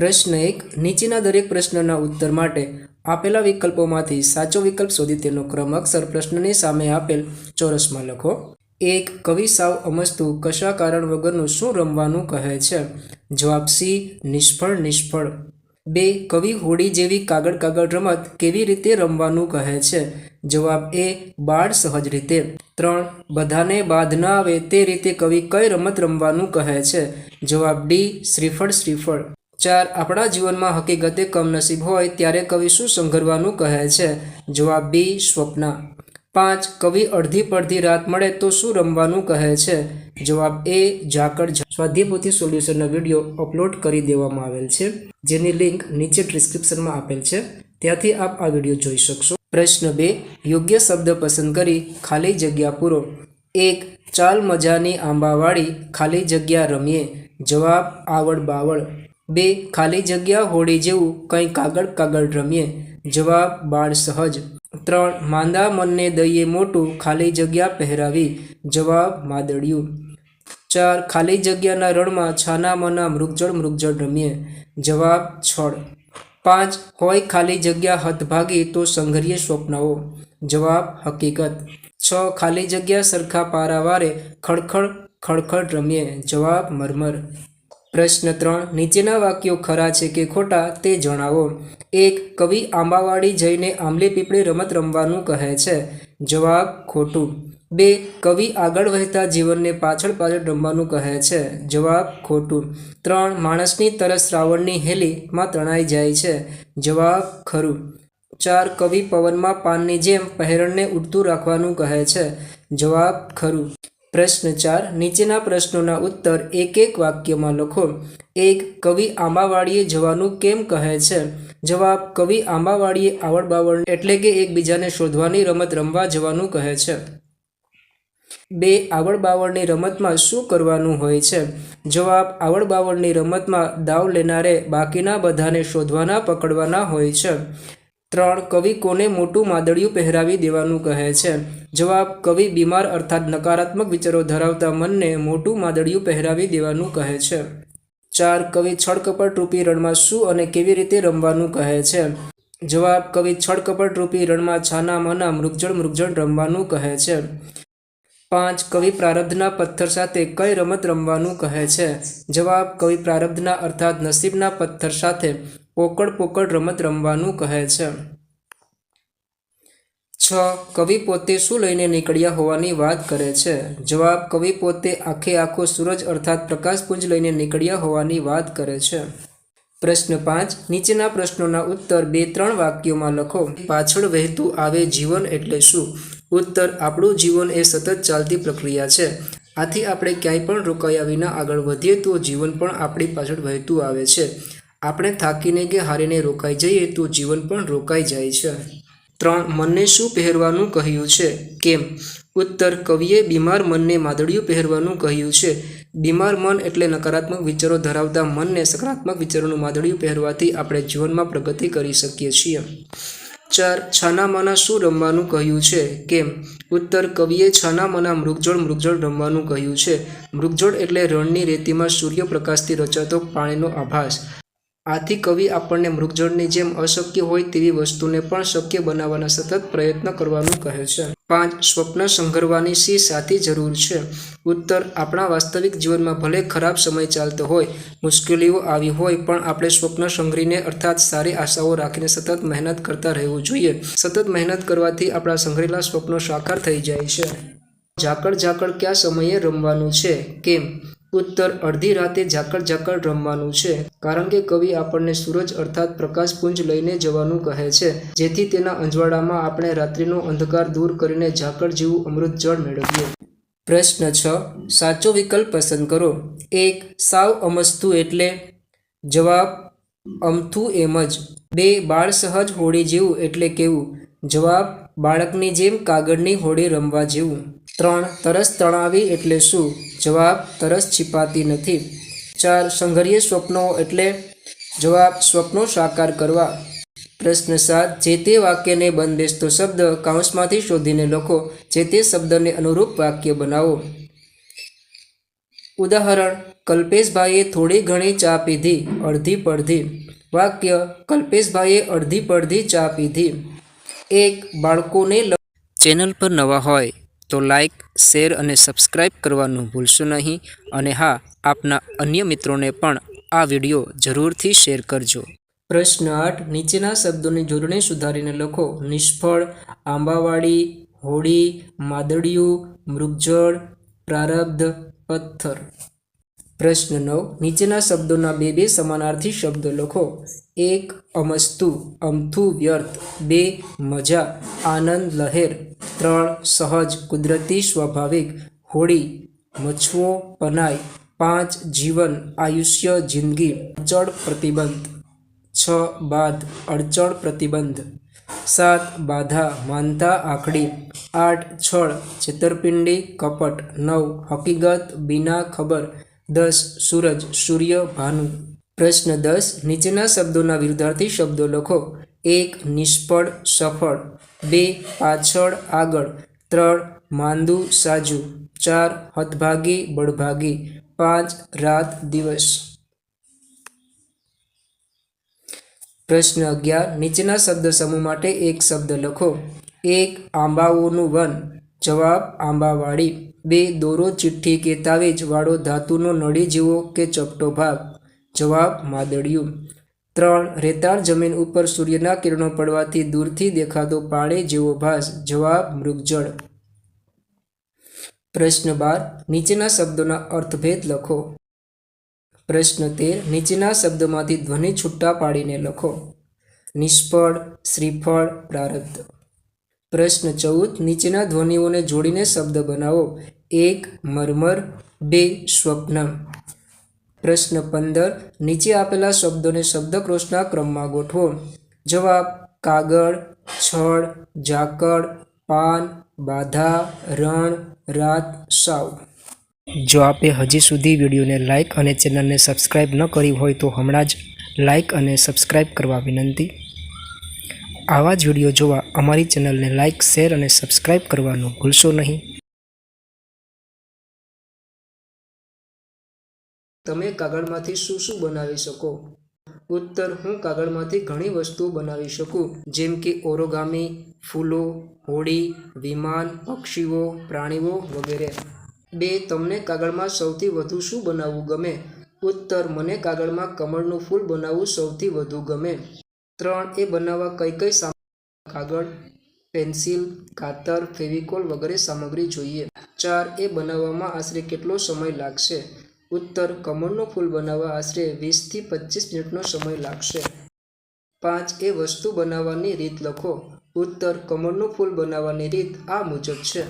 પ્રશ્ન એક, નીચેના દરેક પ્રશ્નના ઉત્તર માટે આપેલા વિકલ્પોમાંથી સાચો વિકલ્પ શોધી તેનો ક્રમ અક્ષર પ્રશ્નની સામે આપેલ ચોરસમાં લખો. એક, કવિ સાવ અમસ્તુ કશા કારણ વગરનું શું રમવાનું કહે છે? જવાબ સી, નિષ્ફળ નિષ્ફળ. બે, કવિ હોડી જેવી કાગળ કાગળ રમત કેવી રીતે રમવાનું કહે છે? જવાબ એ, બાળ સહજ રીતે. ત્રણ, બધાને બાદ ન આવે તે રીતે કવિ કઈ રમત રમવાનું કહે છે? જવાબ ડી, શ્રીફળ શ્રીફળ. ચાર, આપણા જીવનમાં હકીકતે કમનસીબ હોય ત્યારે કવિ શું સંઘરવાનું કહે છે? જવાબ બી, સ્વપ્ન. પાંચ, કવિ અડધી પડધી રાત મળે તો શું રમવાનું કહે છે? જવાબ એ, ઝાકળ સ્વાધ્યાય પોથી સોલ્યુશનનો વીડિયો અપલોડ કરી દેવામાં આવેલ છે, જેની લિંક નીચે ડિસ્ક્રિપ્શનમાં આપેલ છે. ત્યાંથી આપ આ વીડિયો જોઈ શકશો. પ્રશ્ન બે, યોગ્ય શબ્દ પસંદ કરી ખાલી જગ્યા પૂરો. એક, ચાલ મજાની આંબાવાળી ખાલી જગ્યા રમીએ. જવાબ આવડ બાવળ બે ખાલી જગ્યા હોડી જેવું કંઈ કાગળ કાગળ રમીએ. જવાબ, બાળ સહજ. ત્રણ, માંદા મનને દઈએ મોટું ખાલી જગ્યા પહેરાવી. જવાબ, માદળિયું. ચાર, ખાલી જગ્યાના રણમાં છાના મૃગજળ મૃગજળ રમીએ. જવાબ, છળ. પાંચ, હોય ખાલી જગ્યા હતભાગી તો સંઘરીય સ્વપ્નઓ. જવાબ, હકીકત. છ, ખાલી જગ્યા સરખા પારાવારે ખડખડ ખડખડ રમીએ. જવાબ, મરમર. પ્રશ્ન ત્રણ. નીચેના વાક્યો ખરા છે કે ખોટા તે જણાવો. એક, કવિ આંબાવાડી જઈને આંબલી પીપળી રમત રમવાનું કહે છે. જવાબ, ખોટું. બે, કવિ આગળ વહેતા જીવનને પાછળ પાછળ રમવાનું કહે છે. જવાબ, ખોટું. ત્રણ, માણસની તરસ શ્રાવણની હેલીમાં તણાઈ જાય છે. જવાબ, ખરું. ચાર, કવિ પવનમાં પાનની જેમ પહેરણને ઉડતું રાખવાનું કહે છે. જવાબ, ખરું. પ્રશ્ન ચાર નીચેના પ્રશ્નોના ઉત્તર એક એક વાક્યમાં લખો. એક, કવિ આંબાવાડીએ જવાનું કેમ કહે છે? જવાબ, કવિ આંબાવાડીએ આવડ બાવળ એટલે કે એકબીજાને શોધવાની રમત રમવા જવાનું કહે છે. બે આવડ બાવળની રમતમાં શું કરવાનું હોય છે? જવાબ આવડ બાવળની રમતમાં દાવ લેનારે બાકીના બધાને શોધવાના, પકડવાના હોય છે. ત્રણ કવિ કોને મોટું માદળિયું પહેરાવી દેવાનું કહે છે? જવાબ, કવિ બીમાર અર્થાત નકારાત્મક વિચારો ધરાવતા મનને મોટું માદળિયું પહેરાવી દેવાનું કહે છે. ચાર, કવિ છળકપટ રૂપી રણમાં શું અને કેવી રીતે રમવાનું કહે છે? જવાબ, કવિ છળકપટ રૂપી રણમાં છાના મના મૃગજળ મૃગજળ રમવાનું કહે છે. પાંચ, કવિ પ્રારબ્ધના પથ્થર સાથે કઈ રમત રમવાનું કહે છે? જવાબ, કવિ પ્રારબ્ધના અર્થાત નસીબના પથ્થર સાથે પોકળ પોકળ રમત રમવાનું કહે છે. છ, કવિ પોતે શું લઈને નીકળ્યા હોવાની વાત કરે છે? જવાબ, કવિ પોતે આખે આખો સૂરજ અર્થાત પ્રકાશપુંજ લઈને નીકળ્યા હોવાની વાત કરે છે. પ્રશ્ન પાંચ, નીચેના પ્રશ્નોના ઉત્તર બે ત્રણ વાક્યોમાં લખો. પાછળ વહેતું આવે જીવન એટલે શું? ઉત્તર, આપણું જીવન એ સતત ચાલતી પ્રક્રિયા છે. આથી આપણે ક્યાંય પણ રોકાયા વિના આગળ વધીએ તો જીવન પણ આપણી પાછળ વહેતું આવે છે. આપણે થાકીને કે હારીને રોકાઈ જઈએ તો જીવન પણ રોકાઈ જાય છે. ત્રણ, મનને શું પહેરવાનું કહ્યું છે? કેમ? ઉત્તર, કવિએ બીમાર મનને માદળિયું પહેરવાનું કહ્યું છે. બીમાર મન એટલે નકારાત્મક વિચારો ધરાવતા મનને સકારાત્મક વિચારોનું માદળિયું પહેરવાથી આપણે જીવનમાં પ્રગતિ કરી શકીએ છીએ. ચાર, છાનામાના શું રમવાનું કહ્યું છે? કેમ? ઉત્તર, કવિએ છાનામાના મૃગજળ મૃગજળ રમવાનું કહ્યું છે. મૃગજળ એટલે રણની રેતીમાં સૂર્યપ્રકાશથી રચાતો પાણીનો આભાસ. આથી કવિ આપણને મૃગજળની જેમ અશક્ય હોય તેવી વસ્તુને પણ શક્ય બનાવવાના સતત પ્રયત્ન કરવાનું કહે છે. પાંચ, સ્વપ્ન સંઘરવાની શી સાથી જરૂર છે? ઉત્તર, આપણા વાસ્તવિક જીવનમાં ભલે ખરાબ સમય ચાલતો હોય, મુશ્કેલીઓ આવી હોય, પણ આપણે સ્વપ્ન સંઘરીને અર્થાત સારી આશાઓ રાખીને સતત મહેનત કરતા રહેવું જોઈએ. સતત મહેનત કરવાથી આપણા સંઘરેલા સ્વપ્નો સાકાર થઈ જાય છે. ઝાકળ ઝાકળ કયા સમયે રમવાનું છે? કેમ? ઉત્તર અડધી રાતે ઝાકળ ઝાકળ રમવાનું છે. કારણ કે કવિ આપણને સૂરજ અર્થાત પ્રકાશપુંજ લઈને જવાનું કહે છે. જેથી તેના અંજવાળામાં આપણે રાત્રિનો અંધકાર દૂર કરીને ઝાકળ જેવું અમૃત જળ મેળવીએ. પ્રશ્ન છ. સાચો વિકલ્પ પસંદ કરો. એક, સાવ અમસ્તું એટલે? જવાબ, અમથું એમ જ. બે, બાળ સહજ હોડી જેવું એટલે કેવું? જવાબ, બાળકની જેમ કાગળની હોડી રમવા જેવું. ત્રણ, તરસ તણાવી એટલે શું? જવાબ, તરસ છીપાતી નથી. ચાર, સંઘર્ય સ્વપ્નો એટલે? જવાબ, સ્વપ્નો સાકાર કરવા. પ્રશ્ન સાત, જે તે વાક્યને બંધબેસતો શબ્દ કાઉન્સમાંથી શોધીને લખો, જે તે શબ્દને અનુરૂપ વાક્ય બનાવો. ઉદાહરણ, કલ્પેશભાઈએ થોડી ઘણી ચા પીધી, અડધી પડધી. વાક્ય, કલ્પેશભાઈએ અડધી પડધી ચા પીધી. એક, બાળકોને ચેનલ પર નવા હોય. તો લાઇક શેર અને સબસ્ક્રાઈબ કરવાનું ભૂલશો નહીં. અને હા, આપના અન્ય મિત્રોને પણ આ વીડિયો જરૂરથી શેર કરજો. પ્રશ્ન આઠ, નીચેના શબ્દોની જોડણી સુધારીને લખો. નિષ્ફળ, આંબાવાડી, હોડી, માદડિયું, મૃગજળ, પ્રારબ્ધ, પથ્થર. પ્રશ્ન નવ નીચેના શબ્દોના બે બે સમાનાર્થી શબ્દો લખો. એક, અમસ્તુ, અમથું, વ્યર્થ. બે, મજા, આનંદ, લહેર. ત્રણ, સહજ, કુદરતી, સ્વાભાવિક. હોળી મછવો પનાય પાંચ, જીવન, આયુષ્ય, જિંદગી. અચળ પ્રતિબંધ. છ બાદ અડચણ, પ્રતિબંધ. સાત, બાધા, માનતા, આખડી. આઠ, છળ, છેતરપિંડી, કપટ. નવ, હકીકત, બિના, ખબર. દસ, સૂરજ, સૂર્ય, ભાનુ. પ્રશ્ન દસ, નીચેના શબ્દોના વિરુદ્ધાર્થી શબ્દો લખો. એક, નિષ્ફળ, સફળ. બે, પાછળ, આગળ. ત્રણ, માંદુ, સાજુ. ચાર હતભાગી બળભાગી. પાંચ, રાત, દિવસ. પ્રશ્ન અગિયાર, નીચેના શબ્દ સમૂહ માટે એક શબ્દ લખો. એક, આંબાઓનું વન. જવાબ આંબાવાડી. બે દોરો ચિઠ્ઠી કે તાવીજ વાળો ધાતુનો નળી જેવો કે ચપટો ભાગ. જવાબ માદળિયું. ત્રણ, રેતાળ જમીન ઉપર સૂર્યના કિરણો પડવાથી દૂરથી દેખાતો પાણી જેવો ભાસ. જવાબ મૃગજળ. પ્રશ્ન બાર, નીચેના શબ્દોના અર્થભેદ લખો. પ્રશ્ન તેર, નીચેના શબ્દોમાંથી ધ્વનિ છૂટા પાડીને લખો. નિષ્ફળ, શ્રીફળ, પ્રારબ્ધ. પ્રશ્ન ચૌદ, નીચેના ધ્વનિઓને જોડીને શબ્દ બનાવો. એક, મરમર. બે, સ્વપ્ન. પ્રશ્ન પંદર, નીચે આપેલા શબ્દોને શબ્દકોશના ક્રમમાં ગોઠવો. જવાબ, કાગળ, છળ, ઝાકળ, પાન, બાધા, રણ, રાત, સાવ. જો આપે હજી સુધી વિડીયોને લાઇક અને ચેનલને સબસ્ક્રાઇબ ન કરી હોય તો હમણાં જ લાઇક અને સબસ્ક્રાઇબ કરવા વિનંતી. આવા જ વીડિયો જોવા અમારી ચેનલને લાઇક શેર અને સબસ્ક્રાઈબ કરવાનું ભૂલશો નહીં. તમે કાગળમાંથી શું શું બનાવી શકો? ઉત્તર, હું કાગળમાંથી ઘણી વસ્તુઓ બનાવી શકું, જેમ કે ઓરોગામી, ફૂલો, હોડી, વિમાન, પક્ષીઓ, પ્રાણીઓ વગેરે. બે, તમને કાગળમાં સૌથી વધુ શું બનાવવું ગમે? ઉત્તર, મને કાગળમાં કમળનું ફૂલ બનાવવું સૌથી વધુ ગમે. ત્રણ એ બનાવવા કઈ કઈ સામગ્રી કાગળ, પેન્સિલ, કાતર, ફેવિકોલ વગેરે સામગ્રી જોઈએ. ચાર એ બનાવવામાં આશરે કેટલો સમય લાગશે? ઉત્તર, કમળનું ફૂલ બનાવવા આશરે વીસથી પચીસ મિનિટનો સમય લાગશે. પાંચ એ વસ્તુ બનાવવાની રીત લખો. ઉત્તર, કમળનું ફૂલ બનાવવાની રીત આ મુજબ છે.